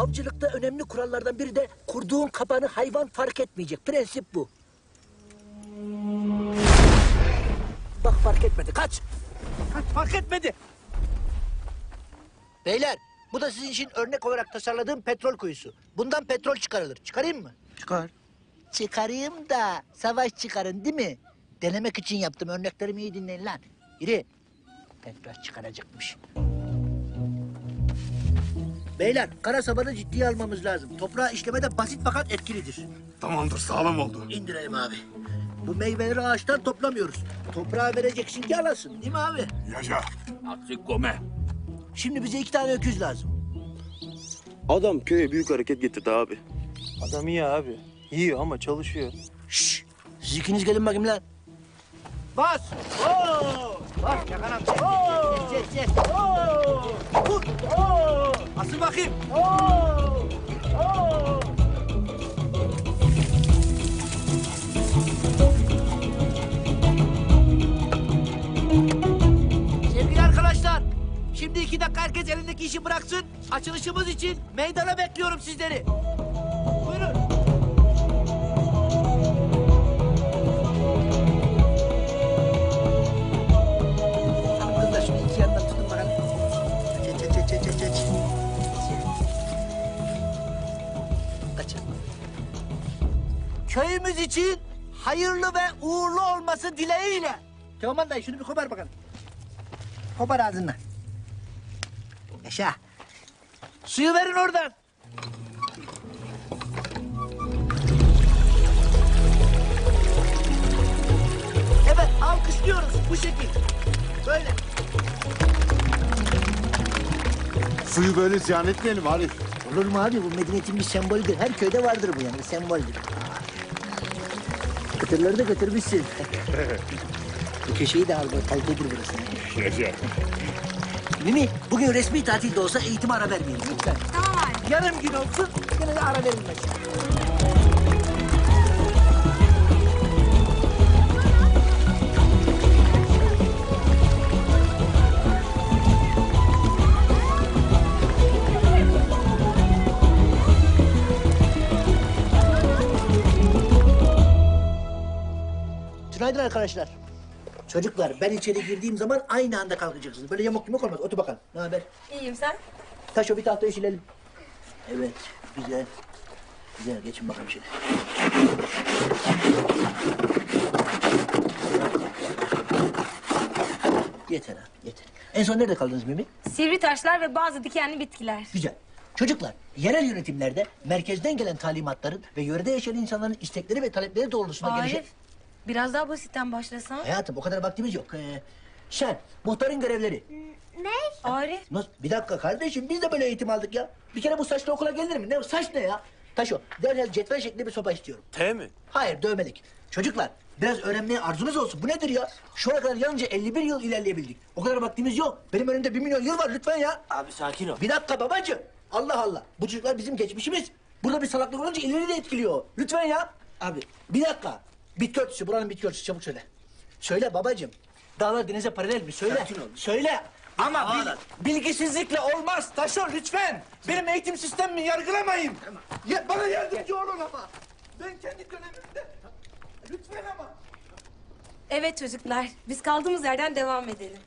Avcılıkta önemli kurallardan biri de kurduğun kabanı hayvan fark etmeyecek. Prensip bu. Bak fark etmedi. Kaç. Kaç fark etmedi. Beyler bu da sizin için örnek olarak tasarladığım petrol kuyusu. Bundan petrol çıkarılır. Çıkarayım mı? Çıkar. Çıkarayım da savaş çıkarın değil mi? Denemek için yaptım. Örneklerimi iyi dinleyin lan. Biri petrol çıkaracakmış. Beyler kara sabanı ciddiye almamız lazım. Toprağı işlemede basit fakat etkilidir. Tamamdır sağlam oldu. İndirelim abi. Bu meyveleri ağaçtan toplamıyoruz. Toprağa vereceksin ki alasın değil mi abi? Yaşa. Artık gome. Şimdi bize iki tane öküz lazım. Adam köye büyük hareket getirdi abi. Adam iyi abi. Yiyor ama çalışıyor. Şşş! Siz ikiniz gelin bakayım lan. Bas! Oo! Bas Yakan amca. Bakayım. Sevgili arkadaşlar, şimdi iki dakika herkes elindeki işi bıraksın. Açılışımız için meydana bekliyorum sizleri. Köyümüz için hayırlı ve uğurlu olması dileğiyle. Teoman dayı şunu bir kopar bakalım. Kopar ağzından. Yaşa. Suyu verin oradan. Evet alkışlıyoruz bu şekil. Böyle. Suyu böyle ziyan etmeyelim Arif. Olur mu abi bu medeniyetin bir sembolüdür. Her köyde vardır bu yani semboldür. Kıtırları da götürmüşsün. bu köşeyi de al bak kalitedir burası. Yaşa. Mimi bugün resmi tatil de olsa eğitime ara vermeyelim lütfen. Tamam abi. Yarım gün olsun yine de ara verilmez. Günaydın arkadaşlar. Çocuklar ben içeri girdiğim zaman aynı anda kalkacaksınız. Böyle yamuk yumuk olmaz. Otur bakalım. Ne haber? İyiyim sen? Taş o bir tahtayı silelim. Evet, güzel. Güzel, geçin bakalım şöyle. Yeter ha, yeter. En son nerede kaldınız Mimi? Sivri taşlar ve bazı dikenli bitkiler. Güzel. Çocuklar, yerel yönetimlerde merkezden gelen talimatların ve yörede yaşayan insanların istekleri ve talepleri doğrultusunda gelişen... Arif, biraz daha basitten başlasan. Hayatım, o kadar vaktimiz yok. Ee, sen, muhtarın görevleri. Arif, Nasıl? Bir dakika kardeşim, biz de böyle eğitim aldık ya. Bir kere bu saçla okula gelir mi? Ne saç ne ya? Taş o. Derhal cetvel şeklinde bir sopa istiyorum. T mi? Hayır dövmelik. Çocuklar biraz öğrenmeye arzunuz olsun. Bu nedir ya? Şu ana kadar yalnızca 51 yıl ilerleyebildik. O kadar vaktimiz yok. Benim önümde bir milyon yıl var lütfen ya. Abi sakin ol. Bir dakika babacığım. Allah Allah. Bu çocuklar bizim geçmişimiz. Burada bir salaklık olunca ileri de etkiliyor. Lütfen ya. Abi bir dakika. Bitki örtüsü buranın bitki örtüsü çabuk söyle. Söyle babacığım. Dağlar denize paralel mi? Söyle. Söyle. Ama bil- bilgisizlikle olmaz. Taşo lütfen. Benim eğitim sistemimi yargılamayın. Ya, bana yardımcı olun ama. Ben kendi dönemimde. Lütfen ama. evet çocuklar. Biz kaldığımız yerden devam edelim.